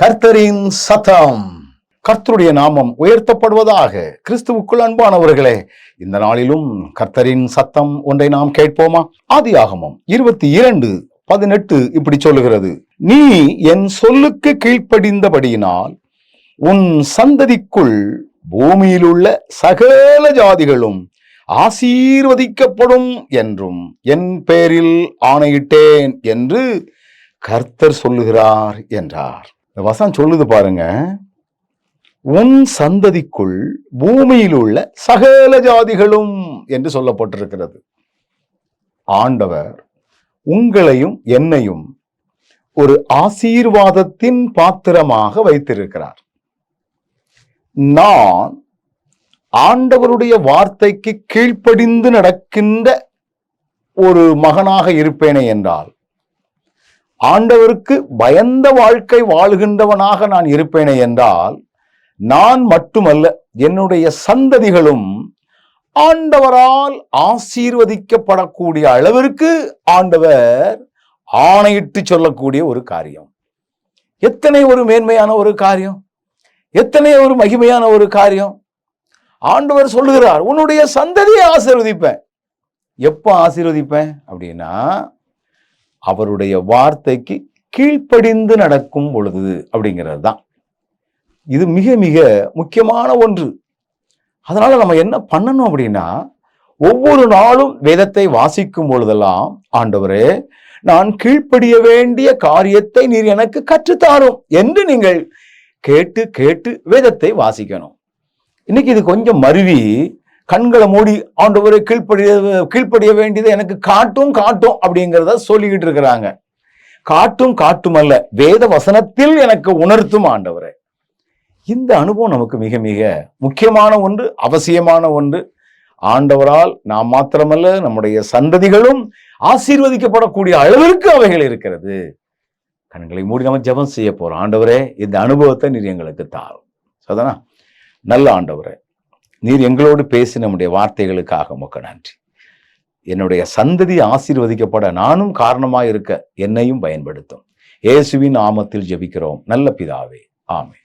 கர்த்தரின் சத்தம். கர்த்தருடைய நாமம் உயர்த்தப்படுவதாக கிறிஸ்துவுக்குள் அன்பானவர்களே இந்த நாளிலும் கர்த்தரின் சத்தம் ஒன்றை நாம் கேட்போமா? ஆதி ஆகமம் இருபத்தி இரண்டு பதினெட்டு இப்படி சொல்லுகிறது. நீ என் சொல்லுக்கு கீழ்ப்படிந்தபடியினால் உன் சந்ததிக்குள் பூமியிலுள்ள சகல ஜாதிகளும் ஆசீர்வதிக்கப்படும் என்றும் என் பேரில் ஆணையிட்டேன் என்று கர்த்தர் சொல்லுகிறார் என்றார். இந்த வசம் சொல்லுது பாருங்க. உன் சந்ததிக்குள் பூமியில் உள்ள சகல ஜாதிகளும் என்று சொல்லப்பட்டிருக்கிறது. ஆண்டவர் உங்களையும் என்னையும் ஒரு ஆசீர்வாதத்தின் பாத்திரமாக வைத்திருக்கிறார். நான் ஆண்டவருடைய வார்த்தைக்கு கீழ்ப்படிந்து நடக்கின்ற ஒரு மகனாக இருப்பேனே என்றால் ஆண்டவருக்கு பயந்த வாழ்க்கை வாழ்கின்றவனாக நான் இருப்பேனே என்றால் நான் மட்டுமல்ல என்னுடைய சந்ததிகளும் ஆண்டவரால் ஆசீர்வதிக்கப்படக்கூடிய அளவிற்கு ஆண்டவர் ஆணையிட்டு சொல்லக்கூடிய ஒரு காரியம். எத்தனை ஒரு மேன்மையான ஒரு காரியம்? எத்தனை ஒரு மகிமையான ஒரு காரியம்? ஆண்டவர் சொல்லுகிறார் உன்னுடைய சந்ததியை ஆசீர்வதிப்பேன். எப்போ ஆசீர்வதிப்பேன்? அப்படின்னா அவருடைய வார்த்தைக்கு கீழ்ப்படிந்து நடக்கும் பொழுது அப்படிங்கிறது தான் இது மிக மிக முக்கியமான ஒன்று. அதனால் நம்ம என்ன பண்ணணும் அப்படின்னா ஒவ்வொரு நாளும் வேதத்தை வாசிக்கும் பொழுதெல்லாம் ஆண்டவரே நான் கீழ்ப்படிய வேண்டிய காரியத்தை நீர் எனக்கு கற்றுத்தாரும் என்று நீங்கள் கேட்டு கேட்டு வேதத்தை வாசிக்கணும். இன்னைக்கு இது கொஞ்சம் மருவி கண்களை மூடி ஆண்டவரை கீழ்ப்படிய கீழ்ப்படிய வேண்டியதை எனக்கு காட்டும் காட்டும் அப்படிங்கிறத சொல்லிக்கிட்டு இருக்கிறாங்க. காட்டும் காட்டும் அல்ல. வேத வசனத்தில் எனக்கு உணர்த்தும் ஆண்டவரை. இந்த அனுபவம் நமக்கு மிக மிக முக்கியமான ஒன்று அவசியமான ஒன்று. ஆண்டவரால் நாம் மாத்திரமல்ல நம்முடைய சந்ததிகளும் ஆசீர்வதிக்கப்படக்கூடிய அளவிற்கு அவைகள் இருக்கிறது. கண்களை மூடி நம்ம ஜெபம் செய்ய போறோம். ஆண்டவரே இந்த அனுபவத்தை நீர் எங்களுக்கு தாரும். சதனா நல்ல ஆண்டவரே. நீர் எங்களோடு பேசி நம்முடைய வார்த்தைகளுக்காக உமக்கு நன்றி. என்னுடைய சந்ததி ஆசீர்வதிக்கப்பட நானும் காரணமாக இருக்க என்னையும் பயன்படுத்தும். இயேசுவின் ஆமத்தில் ஜெபிக்கிறோம். நல்ல பிதாவே. ஆமே